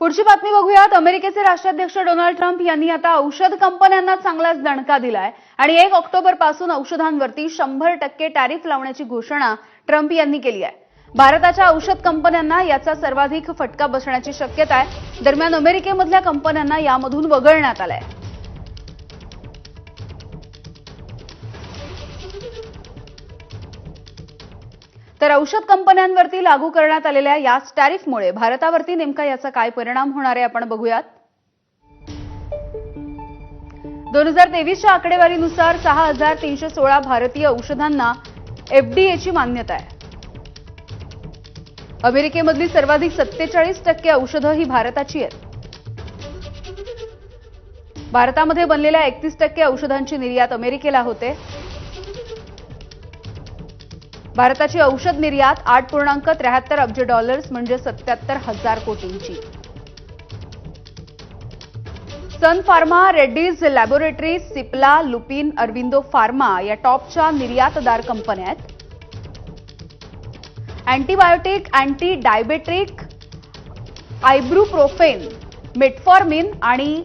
पुढची बातमी बघूयात. अमेरिकेचे राष्ट्राध्यक्ष डोनाल्ड ट्रम्प यांनी आता औषध कंपन्यांना चांगलाच दणका दिलाय. आणि एक ऑक्टोबरपासून औषधांवरती शंभर टक्के टॅरिफ लावण्याची घोषणा ट्रम्प यांनी केली आहे. भारताच्या औषध कंपन्यांना याचा सर्वाधिक फटका बसण्याची शक्यता आहे. दरम्यान अमेरिकेमधल्या कंपन्यांना यामधून वगळण्यात आलाय. तर औषध कंपन्यांवरती लागू करण्यात आलेल्या याच टॅरिफमुळे भारतावरती नेमका याचा काय परिणाम होणार आहे आपण बघूयात. दोन हजार तेवीसच्या आकडेवारीनुसार सहा हजार तीनशे सोळा भारतीय औषधांना एफडीएची मान्यता आहे. अमेरिकेमधली सर्वाधिक सत्तेचाळीस टक्के औषधं ही भारताची आहेत. भारतामध्ये बनलेल्या एकतीस टक्के औषधांची निर्यात अमेरिकेला होते. भारताची औषध निर्यात आठ पूर्णांक त्र्याहत्तर अब्ज डॉलर्स म्हणजे सत्याहत्तर हजार कोटींची. Sun pharma Reddy's laboratory Cipla Lupin Aurobindo pharma या टॉपच्या निर्यातदार कंपन्या आहेत. Antibiotic anti diabetic ibuprofen metformin आणि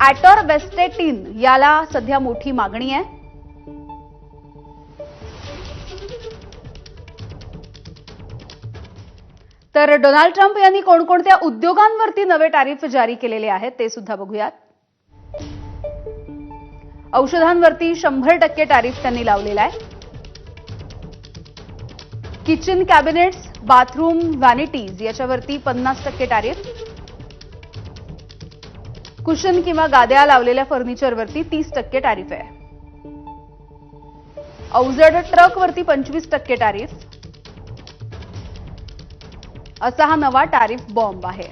ॲटॉरवेस्टेटिन याला सध्या मोठी मागणी आहे. तर डोनाल्ड ट्रम्प यांनी कोणकोणत्या उद्योगांवरती नवे टॅरिफ जारी केलेले आहेत ते सुद्धा बघूयात. औषधांवरती शंभर टक्के टॅरिफ त्यांनी लावलेला आहे. किचन कॅबिनेट्स बाथरूम व्हॅनिटीज याच्यावरती पन्नास टक्के टॅरिफ. कुशन किंवा गाद्या लावलेल्या फर्निचरवरती तीस टक्के टॅरिफ आहे. अवजड ट्रकवरती पंचवीस टक्के टॅरिफ. असा हा नवा टॅरिफ बॉम्ब आहे.